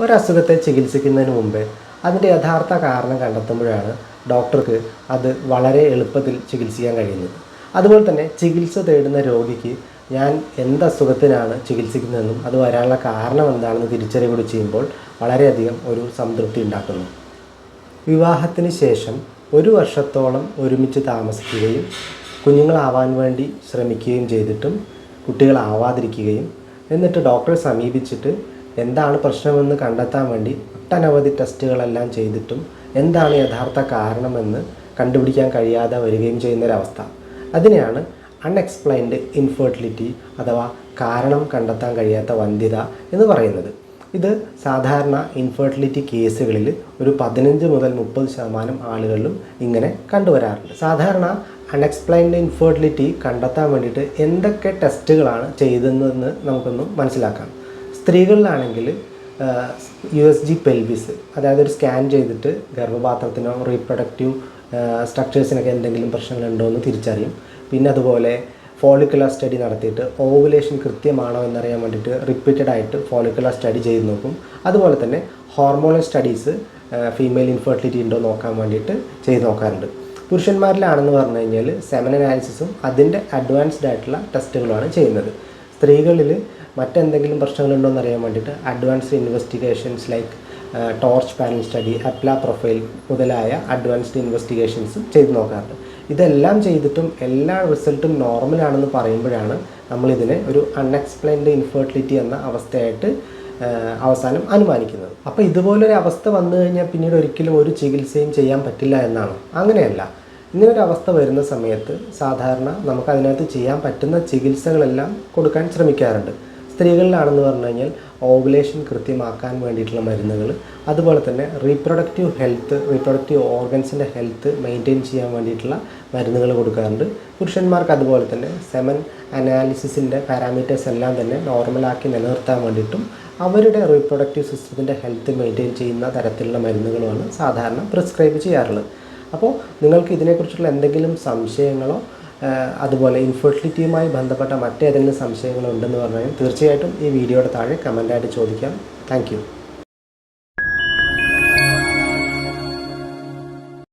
ഒരസുഖത്തെ ചികിത്സിക്കുന്നതിന് മുമ്പേ അതിന്റെ യഥാർത്ഥ കാരണം കണ്ടെത്തുമ്പോഴാണ് ഡോക്ടർക്ക് അത് വളരെ എളുപ്പത്തിൽ ചികിത്സിക്കാൻ കഴിയുന്നത്. അതുപോലെ തന്നെ ചികിത്സ തേടുന്ന രോഗിക്ക് ഞാൻ എന്ത് അസുഖത്തിനാണ് ചികിത്സിക്കുന്നതെന്നും അത് വരാനുള്ള കാരണം എന്താണെന്ന് തിരിച്ചറിവ് ചെയ്യുമ്പോൾ വളരെയധികം ഒരു സംതൃപ്തി ഉണ്ടാക്കുന്നു. വിവാഹത്തിന് ശേഷം ഒരു വർഷത്തോളം ഒരുമിച്ച് താമസിക്കുകയും കുഞ്ഞുങ്ങളാവാൻ വേണ്ടി ശ്രമിക്കുകയും ചെയ്തിട്ടും കുട്ടികളാവാതിരിക്കുകയും എന്നിട്ട് ഡോക്ടറെ സമീപിച്ചിട്ട് എന്താണ് പ്രശ്നമെന്ന് കണ്ടെത്താൻ വേണ്ടി ഒട്ടനവധി ടെസ്റ്റുകളെല്ലാം ചെയ്തിട്ടും എന്താണ് യഥാർത്ഥ കാരണമെന്ന് കണ്ടുപിടിക്കാൻ കഴിയാതെ വരികയും ചെയ്യുന്നൊരവസ്ഥ. അതിനെയാണ് അൺഎക്സ്പ്ലൈൻഡ് ഇൻഫെർട്ടിലിറ്റി അഥവാ കാരണം കണ്ടെത്താൻ കഴിയാത്ത വന്ധ്യത എന്ന് പറയുന്നത്. ഇത് സാധാരണ ഇൻഫെർട്ടിലിറ്റി കേസുകളിൽ ഒരു പതിനഞ്ച് മുതൽ മുപ്പത് ശതമാനം ആളുകളിലും ഇങ്ങനെ കണ്ടുവരാറുണ്ട്. സാധാരണ അൺഎക്സ്പ്ലൈൻഡ് ഇൻഫെർട്ടിലിറ്റി കണ്ടെത്താൻ വേണ്ടിയിട്ട് എന്തൊക്കെ ടെസ്റ്റുകളാണ് ചെയ്തതെന്ന് നമുക്കൊന്ന് മനസ്സിലാക്കാം. സ്ത്രീകളിലാണെങ്കിൽ യു എസ് ജി പെൽവിസ് അതായത് ഒരു സ്കാൻ ചെയ്തിട്ട് ഗർഭപാത്രത്തിനോ റീപ്രൊഡക്റ്റീവ് സ്ട്രക്ചേഴ്സിനൊക്കെ എന്തെങ്കിലും പ്രശ്നങ്ങളുണ്ടോ എന്ന് തിരിച്ചറിയും. പിന്നെ അതുപോലെ ഫോളിക്കുലർ സ്റ്റഡി നടത്തിയിട്ട് ഓവുലേഷൻ കൃത്യമാണോ എന്നറിയാൻ വേണ്ടിയിട്ട് റിപ്പീറ്റഡ് ആയിട്ട് ഫോളിക്കുലർ സ്റ്റഡി ചെയ്ത് നോക്കും. അതുപോലെ തന്നെ ഹോർമോണൽ സ്റ്റഡീസ് ഫീമെയിൽ ഇൻഫെർട്ടിലിറ്റി ഉണ്ടോ നോക്കാൻ വേണ്ടിയിട്ട് ചെയ്ത് നോക്കാറുണ്ട്. പുരുഷന്മാരിലാണെന്ന് പറഞ്ഞു കഴിഞ്ഞാൽ സെമൻ അനാലിസിസും അതിന്റെ അഡ്വാൻസ്ഡ് ആയിട്ടുള്ള ടെസ്റ്റുകളാണ് ചെയ്യുന്നത്. സ്ത്രീകളിൽ മറ്റെന്തെങ്കിലും പ്രശ്നങ്ങളുണ്ടോ എന്ന് അറിയാൻ വേണ്ടിയിട്ട് advance investigations like torch panel study അപ്ല profile മുതലായ അഡ്വാൻസ്ഡ് ഇൻവെസ്റ്റിഗേഷൻസ് ചെയ്ത് നോക്കാറുണ്ട്. ഇതെല്ലാം ചെയ്തിട്ടും എല്ലാ റിസൾട്ടും നോർമലാണെന്ന് പറയുമ്പോഴാണ് നമ്മളിതിനെ ഒരു അൺഎക്സ്പ്ലെയിൻഡ് ഇൻഫെർട്ടിലിറ്റി എന്ന അവസ്ഥയായിട്ട് അവസാനം അനുമാനിക്കുന്നത്. അപ്പോൾ ഇതുപോലൊരു അവസ്ഥ വന്നു കഴിഞ്ഞാൽ പിന്നീട് ഒരിക്കലും ഒരു ചികിത്സയും ചെയ്യാൻ പറ്റില്ല എന്നാണ്. അങ്ങനെയല്ല. ഇങ്ങനൊരു അവസ്ഥ വരുന്ന സമയത്ത് സാധാരണ നമുക്ക് അതിനകത്ത് ചെയ്യാൻ പറ്റുന്ന ചികിത്സകളെല്ലാം കൊടുക്കാൻ ശ്രമിക്കാറുണ്ട്. സ്ത്രീകളിലാണെന്ന് പറഞ്ഞു കഴിഞ്ഞാൽ ഓവുലേഷൻ കൃത്യമാക്കാൻ വേണ്ടിയിട്ടുള്ള മരുന്നുകൾ അതുപോലെ തന്നെ റീപ്രൊഡക്റ്റീവ് ഹെൽത്ത് റീപ്രൊഡക്റ്റീവ് ഓർഗൻസിന്റെ ഹെൽത്ത് മെയിന്റെയിൻ ചെയ്യാൻ വേണ്ടിയിട്ടുള്ള മരുന്നുകൾ കൊടുക്കാറുണ്ട്. പുരുഷന്മാർക്ക് അതുപോലെ തന്നെ സെമൻ അനാലിസിസിന്റെ പാരാമീറ്റേഴ്സ് എല്ലാം തന്നെ നോർമലാക്കി നിലനിർത്താൻ വേണ്ടിയിട്ടും അവരുടെ റീപ്രൊഡക്റ്റീവ് സിസ്റ്റത്തിന്റെ ഹെൽത്ത് മെയിന്റെയിൻ ചെയ്യുന്ന തരത്തിലുള്ള മരുന്നുകളുമാണ് സാധാരണ പ്രിസ്ക്രൈബ് ചെയ്യാറുള്ളത്. അപ്പോൾ നിങ്ങൾക്ക് ഇതിനെക്കുറിച്ചുള്ള എന്തെങ്കിലും സംശയങ്ങളോ അതുപോലെ ഇൻഫെർട്ടിലിറ്റിയുമായി ബന്ധപ്പെട്ട മറ്റേതെങ്കിലും സംശയങ്ങളുണ്ടെന്ന് പറഞ്ഞാൽ തീർച്ചയായിട്ടും ഈ വീഡിയോയുടെ താഴെ കമന്റായിട്ട് ചോദിക്കാം. താങ്ക്